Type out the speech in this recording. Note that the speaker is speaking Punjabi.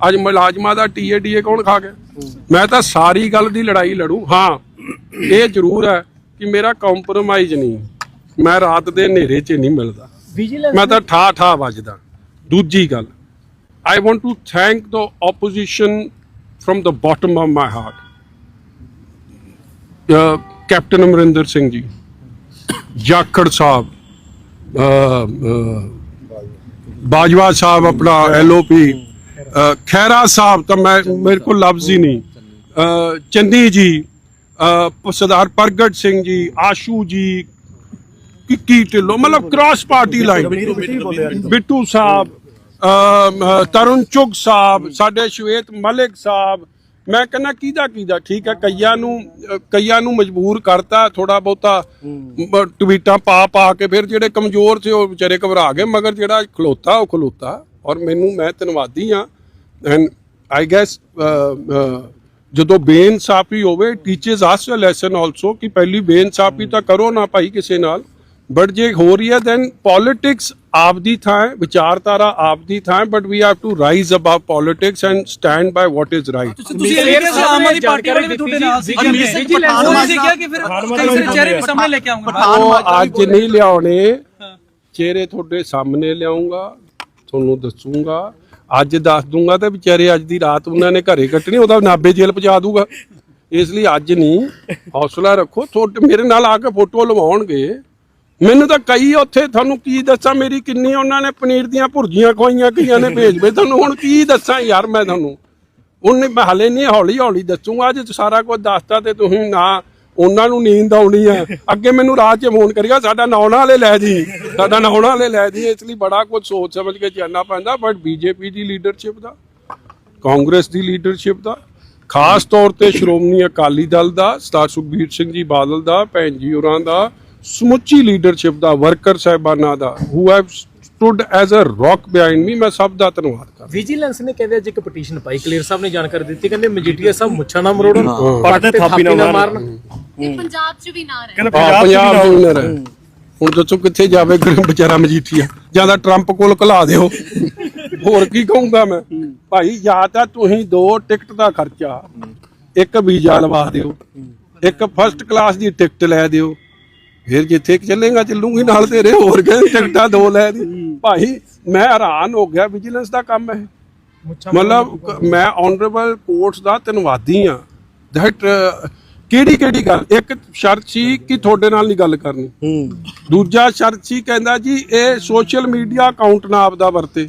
ਅੱਜ ਮੁਲਾਜ਼ਮਾਂ ਦਾ ਟੀਏਡੀਏ ਕੌਣ ਖਾ ਗਿਆ? ਮੈਂ ਤਾਂ ਸਾਰੀ ਗੱਲ ਦੀ ਲੜਾਈ ਲੜੂ। ਹਾਂ ਇਹ ਜ਼ਰੂਰ ਹੈ ਕਿ ਮੇਰਾ ਕੰਪਰੋਮਾਈਜ਼ ਨਹੀਂ। ਮੈਂ ਰਾਤ ਦੇ ਹਨੇਰੇ 'ਚ ਨਹੀਂ ਮਿਲਦਾ। ਮੈਂ ਤਾਂ ਠਾ ਠਾ ਵੱਜਦਾ। ਦੂਜੀ ਗੱਲ I want to thank the opposition from the bottom of my heart captain Amarinder Singh ji Jakhar sahib Bajwa ਸਾਹਿਬ ਆਪਣਾ ਐਲਓਪੀ ਖੈਰਾ ਸਾਹਿਬ ਤਾਂ ਮੈਂ ਮੇਰੇ ਕੋਲ ਲਫ਼ਜ਼ ਹੀ ਨਹੀਂ। ਚੰਦੀ ਜੀ ਸਰਦਾਰ ਪ੍ਰਗਟ ਸਿੰਘ ਜੀ ਆਸ਼ੂ ਜੀ ਕਿੱਕੀ ਢਿੱਲੋਂ ਮਤਲਬ cross party line Bittu sahib Tarun Chugh sahib ਸਾਡੇ ਸ਼ਵੇਤ ਮਲਿਕ ਸਾਹਿਬ ਮੈਂ ਕਹਿੰਦਾ ਕਿਹਦਾ ਕਿਹਦਾ ਠੀਕ ਹੈ ਕਈਆਂ ਨੂੰ ਕਈਆਂ ਨੂੰ ਮਜਬੂਰ ਕਰਤਾ ਥੋੜਾ ਬਹੁਤਾ ਟਵੀਟਾਂ ਪਾ ਪਾ ਕੇ ਫਿਰ ਜਿਹੜੇ ਕਮਜ਼ੋਰ ਸੀ ਉਹ ਵਿਚਾਰੇ ਘਬਰਾ ਗਏ ਮਗਰ ਜਿਹੜਾ ਖਲੋਤਾ ਉਹ ਖਲੋਤਾ। ਔਰ ਮੈਨੂੰ ਮੈਂ ਧੰਨਵਾਦੀ ਆ ਐਂਡ ਆਈ ਗੈਸ ਜਦੋਂ ਬੇਇਨਸਾਫੀ ਹੋਵੇ ਟੀਚਰਸ ਆਸ ਅ ਲੈਸਨ ਆਲਸੋ ਕਿ ਪਹਿਲੀ ਬੇਇਨਸਾਫੀ ਤਾਂ ਕਰੋ ਨਾ ਭਾਈ ਕਿਸੇ ਨਾਲ। ਬਟ ਜੇ ਹੋ ਰਹੀ ਹੈ ਦੈਨ ਪੋਲਿਟਿਕਸ ਆਪਦੀ ਥਾਂ ਹੈ ਵਿਚਾਰਧਾਰਾ ਆਪਦੀ ਥਾਂ ਹੈ but we have to rise above politics and stand by what is right ਤੁਸੀਂ ਇਹ ਕਿ ਆਮ ਆਦਮੀ ਪਾਰਟੀ ਵਾਲੇ ਵੀ ਤੁਹਾਡੇ ਨਾਲ ਸੀ ਉਹਨਾਂ ਨੇ ਕਿਹਾ ਕਿ ਫਿਰ ਕਈ ਸਾਰੇ ਚਿਹਰੇ ਵੀ ਸਾਹਮਣੇ ਲੈ ਕੇ ਆਉਂਗਾ। ਉਹ ਅੱਜ ਨਹੀਂ ਲਿਆਉਣੇ। ਚਿਹਰੇ ਤੁਹਾਡੇ ਸਾਹਮਣੇ ਲਿਆਉਂਗਾ। ਤੁਹਾਨੂੰ ਦੱਸੂਗਾ। ਅੱਜ ਦੱਸ ਦੂੰਗਾ ਤੇ ਵਿਚਾਰੇ ਅੱਜ ਦੀ ਰਾਤ ਉਹਨਾਂ ਨੇ ਘਰੇ ਕੱਟਣੀ, ਉਹਦਾ ਨਾਬੇ ਜੇਲ੍ਹ ਪਹੁੰਚਾ ਦੂਗਾ। ਇਸ ਲਈ ਅੱਜ ਨਹੀਂ, ਹੌਸਲਾ ਰੱਖੋ। ਤੁਹਾਡੇ ਮੇਰੇ ਨਾਲ ਆ ਕੇ ਫੋਟੋ ਲਵਾਉਣਗੇ। ਮੈਨੂੰ ਤਾਂ ਕਈ ਉੱਥੇ ਤੁਹਾਨੂੰ ਕੀ ਦੱਸਾਂ, ਮੇਰੀ ਕਿੰਨੀ ਉਹਨਾਂ ਨੇ ਪਨੀਰ ਦੀਆਂ ਭੁਰਜੀਆਂ ਖਵਾਈਆਂ, ਕਈਆਂ ਨੇ ਭੇਜ ਭੇਜ ਤੁਹਾਨੂੰ ਹੁਣ ਕੀ ਦੱਸਾਂ ਯਾਰ ਮੈਂ ਤੁਹਾਨੂੰ? ਉਹਨੇ ਮੈਂ ਹਲੇ ਨਹੀਂ ਹੌਲੀ ਹੌਲੀ ਦੱਸੂਗਾ, ਅੱਜ ਸਾਰਾ ਕੁਝ ਦੱਸਤਾ ਤੇ ਤੁਸੀਂ ਨਾ ਉਹਨਾਂ ਨੂੰ ਨੀਂਦ ਆਉਣੀ ਹੈ ਅੱਗੇ ਮੈਨੂੰ ਰਾਤ 'ਚ ਫੋਨ ਕਰੀਗਾ ਸਾਡਾ ਨੌਣਾ ਵਾਲੇ ਲੈ ਜੀ। ਸਾਡਾ ਨੌਣਾ ਵਾਲੇ ਲੈ ਜੀ। ਇਸ ਲਈ ਬੜਾ ਕੁਝ ਸੋਚ ਸਮਝ ਕੇ ਚੱਲਣਾ ਪੈਂਦਾ ਬਟ ਬੀਜੇਪੀ ਦੀ ਲੀਡਰਸ਼ਿਪ ਦਾ ਕਾਂਗਰਸ ਦੀ ਲੀਡਰਸ਼ਿਪ ਦਾ ਖਾਸ ਤੌਰ ਤੇ ਸ਼੍ਰੋਮਣੀ ਅਕਾਲੀ ਦਲ ਦਾ ਸਰਦਾਰ ਸੁਖਬੀਰ ਸਿੰਘ ਜੀ ਬਾਦਲ ਦਾ ਭੈਣ ਜੀ ਹੋਰਾਂ ਦਾ ਸਮੁੱਚੀ ਲੀਡਰਸ਼ਿਪ ਦਾ ਵਰਕਰ ਸਾਹਿਬਾਨਾਂ ਦਾ who have stood as a rock behind me ਮੈਂ ਸਭ ਦਾ ਧੰਨਵਾਦ ਕਰਦਾ। ਵਿਜੀਲੈਂਸ ਨੇ ਕਹਿੰਦੇ ਅੱਜ ਇੱਕ ਪਟੀਸ਼ਨ ਪਾਈ? ਕਲੀਅਰ ਸਾਹਿਬ ਨੇ ਜਾਣਕਾਰੀ ਦਿੱਤੀ ਕਹਿੰਦੇ ਮਜੀਠੀਆ ਸਾਹਿਬ ਮੁੱਛਾਂ ਨਾ ਮਰੋੜਨ ਪੱਟ ਤੇ ਥਾਪੀ ਨਾ ਮਾਰਨ। ਇਹ ਪੰਜਾਬ 'ਚ ਵੀ ਨਾ ਰਹੇ। ਹਾਂ, ਪੰਜਾਬ ਦੇ ਵਿਨਰ ਹੈ ਹੁਣ ਦੱਸੋ ਕਿੱਥੇ ਜਾਵੇ ਗਰੀਬ ਵਿਚਾਰਾ ਮਜੀਠੀਆ ਜਾਂ ਤਾਂ ਟਰੰਪ ਕੋਲ ਘਲਾ ਦਿਓ। ਹੋਰ ਕੀ ਕਹੂੰਗਾ ਮੈਂ? ਭਾਈ ਜਾਂ ਤਾਂ ਤੁਸੀਂ ਦੋ ਟਿਕਟ ਦਾ ਖਰਚਾ ਇੱਕ ਵੀਜ਼ਾ ਲਵਾ ਦਿਓ ਇੱਕ ਫਰਸਟ ਕਲਾਸ ਦੀ ਟਿਕਟ ਲੈ ਦਿਓ। ਫਿਰ ਜਿੱਥੇ ਚੱਲੇਗਾ ਚੱਲੂਗੀ ਨਾਲ ਤੇਰੇ ਹੋਰ ਗਏ ਟਿਕਟਾਂ ਦੋ ਲੈ ਦੀ ਭਾਈ ਮੈਂ ਹੈਰਾਨ ਹੋ ਗਿਆ ਵਿਜੀਲੈਂਸ ਦਾ ਕੰਮ ਹੈ ਮਤਲਬ ਮੈਂ ਆਨਰੇਬਲ ਕੋਰਟਸ ਦਾ ਧੰਨਵਾਦੀ ਆ ਦੈਟ ਕਿਹੜੀ ਕਿਹੜੀ ਗੱਲ? ਇੱਕ ਸ਼ਰਤ ਸੀ ਕਿ ਤੁਹਾਡੇ ਨਾਲ ਨਹੀਂ ਗੱਲ ਕਰਨੀ। ਦੂਜਾ ਸ਼ਰਤ ਸੀ ਕਹਿੰਦਾ ਜੀ ਇਹ ਸੋਸ਼ਲ ਮੀਡੀਆ ਅਕਾਊਂਟ ਨਾ ਆਪਦਾ ਵਰਤੇ।